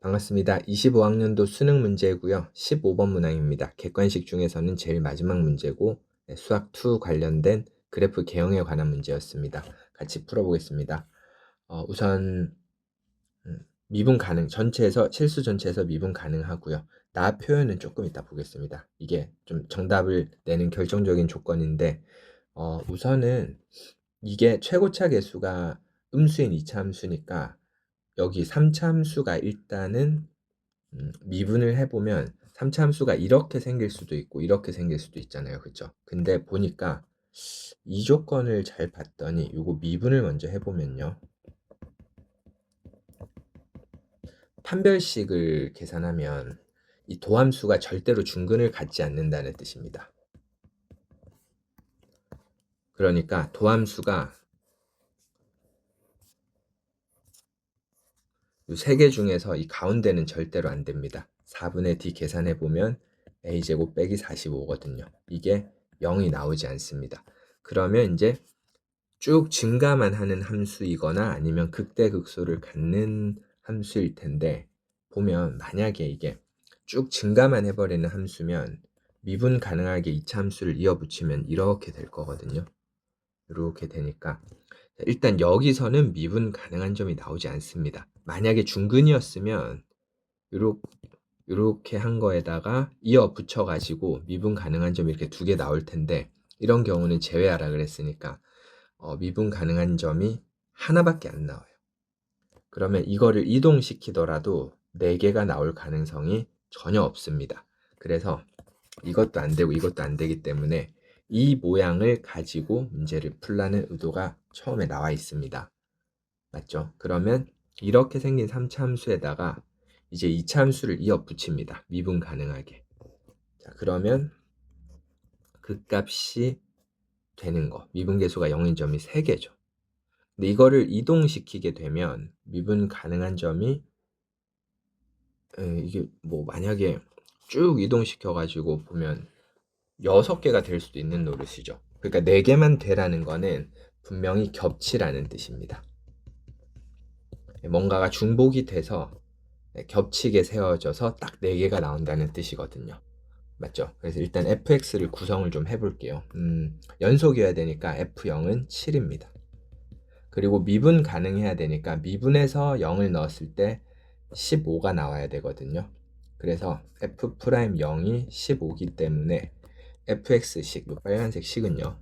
반갑습니다. 25학년도 수능 문제고요. 15번 문항입니다. 객관식 중에서는 제일 마지막 문제고 네, 수학 2 관련된 그래프 개형에 관한 문제였습니다. 같이 풀어보겠습니다. 어, 우선 음, 미분 가능 전체에서 실수 전체에서 미분 가능하고요. 나 표현은 조금 이따 보겠습니다. 이게 좀 정답을 내는 결정적인 조건인데 어, 우선은 이게 최고차 계수가 음수인 이차 함수니까 여기 3차 함수가 일단은 음, 미분을 해보면 3차 함수가 이렇게 생길 수도 있고 이렇게 생길 수도 있잖아요. 그죠? 근데 보니까 이 조건을 잘 봤더니 이거 미분을 먼저 해보면요. 판별식을 계산하면 이 도함수가 절대로 중근을 갖지 않는다는 뜻입니다. 그러니까 도함수가 이 세 개 중에서 이 가운데는 절대로 안 됩니다. 4분의 d 계산해 보면 a제곱 빼기 45거든요. 이게 0이 나오지 않습니다. 그러면 이제 쭉 증가만 하는 함수이거나 아니면 극대극소를 갖는 함수일 텐데 보면 만약에 이게 쭉 증가만 해버리는 함수면 미분 가능하게 이차 함수를 이어붙이면 이렇게 될 거거든요. 이렇게 되니까 일단 여기서는 미분 가능한 점이 나오지 않습니다. 만약에 중근이었으면 요렇게 한 거에다가 이어 붙여 가지고 미분 가능한 점이 이렇게 두 개 나올 텐데 이런 경우는 제외하라 그랬으니까 어, 미분 가능한 점이 하나밖에 안 나와요. 그러면 이거를 이동시키더라도 네 개가 나올 가능성이 전혀 없습니다. 그래서 이것도 안 되고 이것도 안 되기 때문에 이 모양을 가지고 문제를 풀라는 의도가 처음에 나와 있습니다. 맞죠? 그러면 이렇게 생긴 3차 함수에다가 이제 2차 함수를 이어 붙입니다. 미분 가능하게. 자, 그러면 그 값이 되는 거. 미분계수가 0인 점이 3개죠. 근데 이거를 이동시키게 되면 미분 가능한 점이 에, 이게 뭐 만약에 쭉 이동시켜 가지고 보면 6개가 될 수도 있는 노릇이죠. 그러니까 4개만 되라는 거는 분명히 겹치라는 뜻입니다. 뭔가가 중복이 돼서 겹치게 세워져서 딱 4개가 나온다는 뜻이거든요. 맞죠? 그래서 일단 fx를 구성을 좀 해볼게요. 음, 연속이어야 되니까 f0은 7입니다. 그리고 미분 가능해야 되니까 미분에서 0을 넣었을 때 15가 나와야 되거든요. 그래서 f'0이 15기 때문에 fx식, 빨간색 식은요.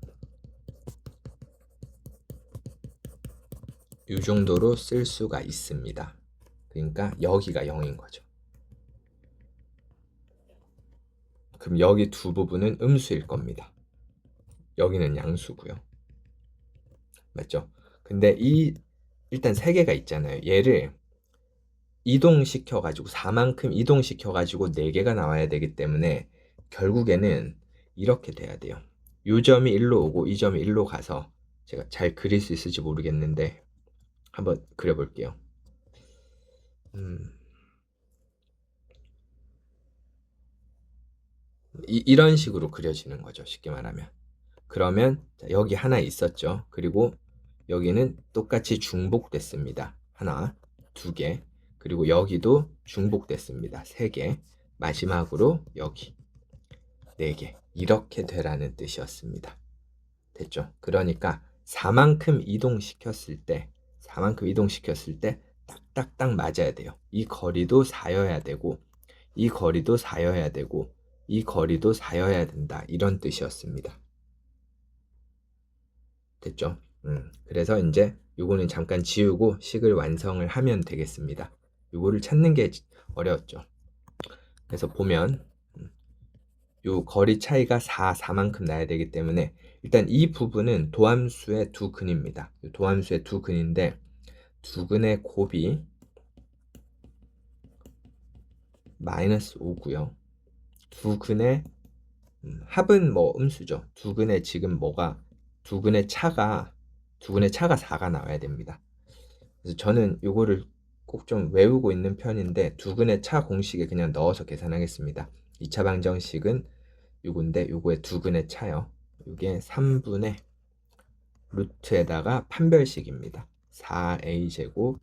이 정도로 쓸 수가 있습니다. 그러니까 여기가 0인 거죠. 그럼 여기 두 부분은 음수일 겁니다. 여기는 양수고요. 맞죠? 근데 이 일단 세 개가 있잖아요. 얘를 이동시켜 가지고 4만큼 이동시켜 가지고 4개가 나와야 되기 때문에 결국에는 이렇게 돼야 돼요. 이 점이 1로 오고 이 점이 1로 가서 제가 잘 그릴 수 있을지 모르겠는데 한번 그려볼게요. 음. 이, 이런 식으로 그려지는 거죠. 쉽게 말하면. 그러면 자, 여기 하나 있었죠. 그리고 여기는 똑같이 중복됐습니다. 하나, 두 개. 그리고 여기도 중복됐습니다. 세 개. 마지막으로 여기 네 개. 이렇게 되라는 뜻이었습니다. 됐죠? 그러니까 4만큼 이동시켰을 때 4만큼 이동시켰을 때 딱딱딱 맞아야 돼요. 이 거리도 4여야 되고 이 거리도 4여야 되고 이 거리도 4여야 된다. 이런 뜻이었습니다. 됐죠? 음, 그래서 이제 요거는 잠깐 지우고 식을 완성을 하면 되겠습니다. 요거를 찾는 게 어려웠죠. 그래서 보면 요 거리 차이가 4, 4만큼 나야 되기 때문에 일단 이 부분은 도함수의 두 근입니다. 도함수의 두 근인데 두 근의 곱이 마이너스 5고요. 두 근의 음, 합은 뭐 음수죠. 두 근의 지금 뭐가 두 근의 차가 두 근의 차가 4가 나와야 됩니다. 그래서 저는 요거를 꼭 좀 외우고 있는 편인데 두 근의 차 공식에 그냥 넣어서 계산하겠습니다. 2차 방정식은 요건데 요거의 두 근의 차요. 요게 3분의 루트에다가 판별식입니다. 4a제곱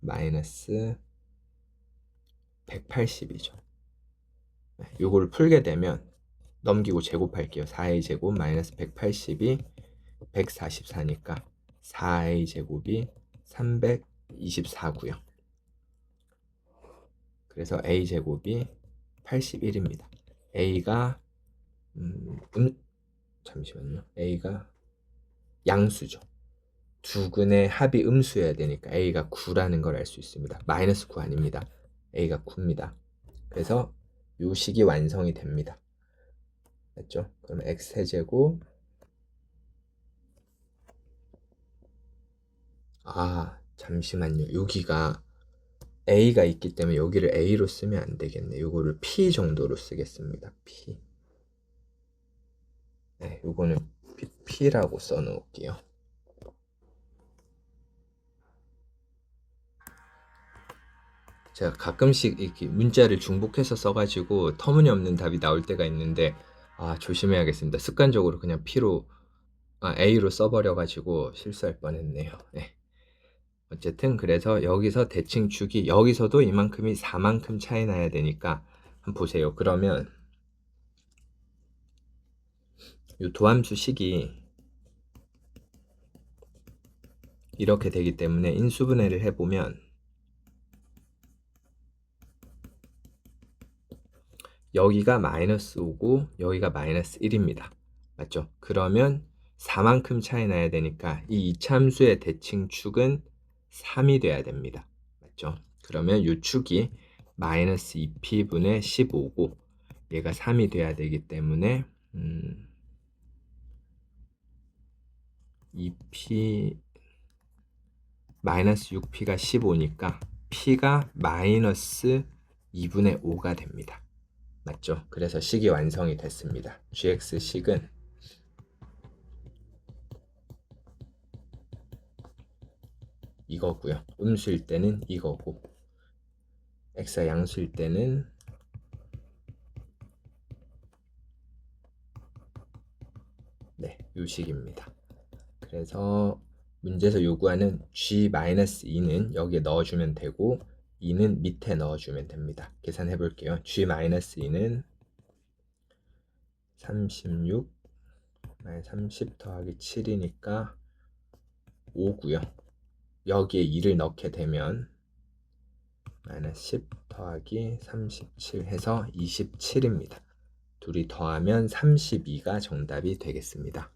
마이너스 180이죠. 요거를 풀게 되면 넘기고 제곱할게요. 4a 제곱 마이너스 180이 144니까 4a 제곱이 324고요. 그래서 a 제곱이 81입니다. a가 음, 음 잠시만요. a가 양수죠. 두 근의 합이 음수여야 되니까 a가 9라는 걸 알 수 있습니다. 마이너스 9 아닙니다. a가 9입니다. 그래서 요 식이 완성이 됩니다. 맞죠? 그럼 x 세제곱 아 잠시만요. 여기가 a가 있기 때문에 여기를 a로 쓰면 안 되겠네. 요거를 p 정도로 쓰겠습니다. p 네, 요거는 p라고 써 놓을게요. 제가 가끔씩 이렇게 문자를 중복해서 써가지고 터무니없는 답이 나올 때가 있는데 아 조심해야겠습니다. 습관적으로 그냥 P로 아, A로 써버려가지고 실수할 뻔했네요. 네. 어쨌든 그래서 여기서 대칭 축이 여기서도 이만큼이 4만큼 차이 나야 되니까 한번 보세요. 그러면 이 도함수 식이 이렇게 되기 때문에 인수분해를 해보면 여기가 마이너스 5고 여기가 마이너스 1입니다. 맞죠? 그러면 4만큼 차이 나야 되니까 이 이참수의 대칭축은 3이 돼야 됩니다. 맞죠? 그러면 이 축이 마이너스 2p분의 15고 얘가 3이 돼야 되기 때문에 음, 2p 마이너스 6p가 15니까 p가 마이너스 2분의 5가 됩니다. 맞죠? 그래서 식이 완성이 됐습니다. gx 식은 이거고요. 음수일 때는 이거고 x가 양수일 때는 네, 요 식입니다. 그래서 문제에서 요구하는 g-2는 여기에 넣어주면 되고 2는 밑에 넣어주면 됩니다. 계산해 볼게요. g-2는 36 30 더하기 7이니까 5고요. 여기에 2를 넣게 되면 마이너스 10 더하기 37 해서 27입니다. 둘이 더하면 32가 정답이 되겠습니다.